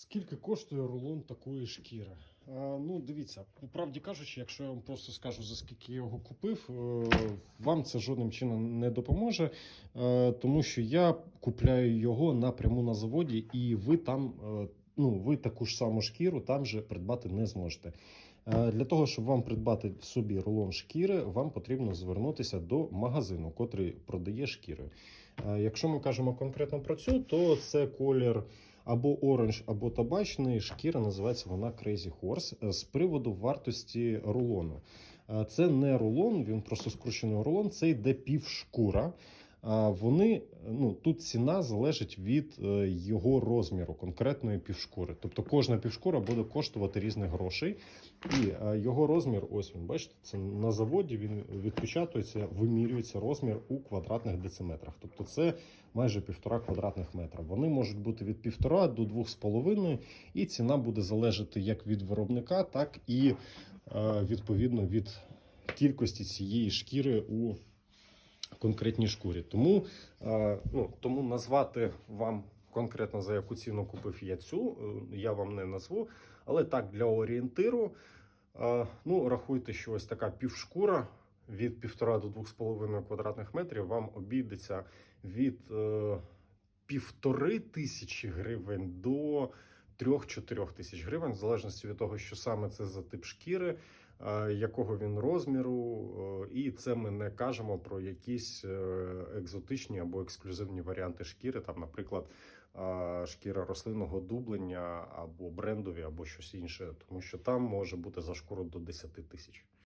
Скільки коштує рулон такої шкіри? А, ну, дивіться, правді кажучи, якщо я вам просто скажу, за скільки я його купив, е, вам це жодним чином не допоможе, е, тому що я купляю його напряму на заводі, і ви там, е, ну, ви таку ж саму шкіру там же придбати не зможете. Е, Для того, щоб вам придбати собі рулон шкіри, вам потрібно звернутися до магазину, котрий продає шкіри. Е, Якщо ми кажемо конкретно про цю, то це колір або оранж, або табачний. Шкіра називається вона Crazy Horse Е, з приводу вартості рулону. Е, Це не рулон, він просто скручений рулон, це йде півшкура. Вони ну тут ціна залежить від е, його розміру конкретної півшкури. Тобто кожна півшкура буде коштувати різних грошей, і е, його розмір, ось він бачите, це на заводі. Він відпечатується, вимірюється розмір у квадратних дециметрах. Тобто це майже півтора квадратних метра. Вони можуть бути від півтора до двох з половиною, і ціна буде залежати як від виробника, так і е, відповідно від кількості цієї шкіри у конкретній шкурі. Тому, е, ну, тому назвати вам конкретно за яку ціну купив я цю, е, я вам не назву. Але так, для орієнтиру, е, ну, рахуйте, що ось така півшкура від 1,5 до 2,5 квадратних метрів вам обійдеться від е, півтори тисячі гривень до 3-4 тисяч гривень, в залежності від того, що саме це за тип шкіри, е, якого він розміру, е, і це ми не кажемо про якісь е, екзотичні або ексклюзивні варіанти шкіри, там, наприклад, шкіра рослинного дублення або брендові, або щось інше, тому що там може бути за шкуру до 10 тисяч.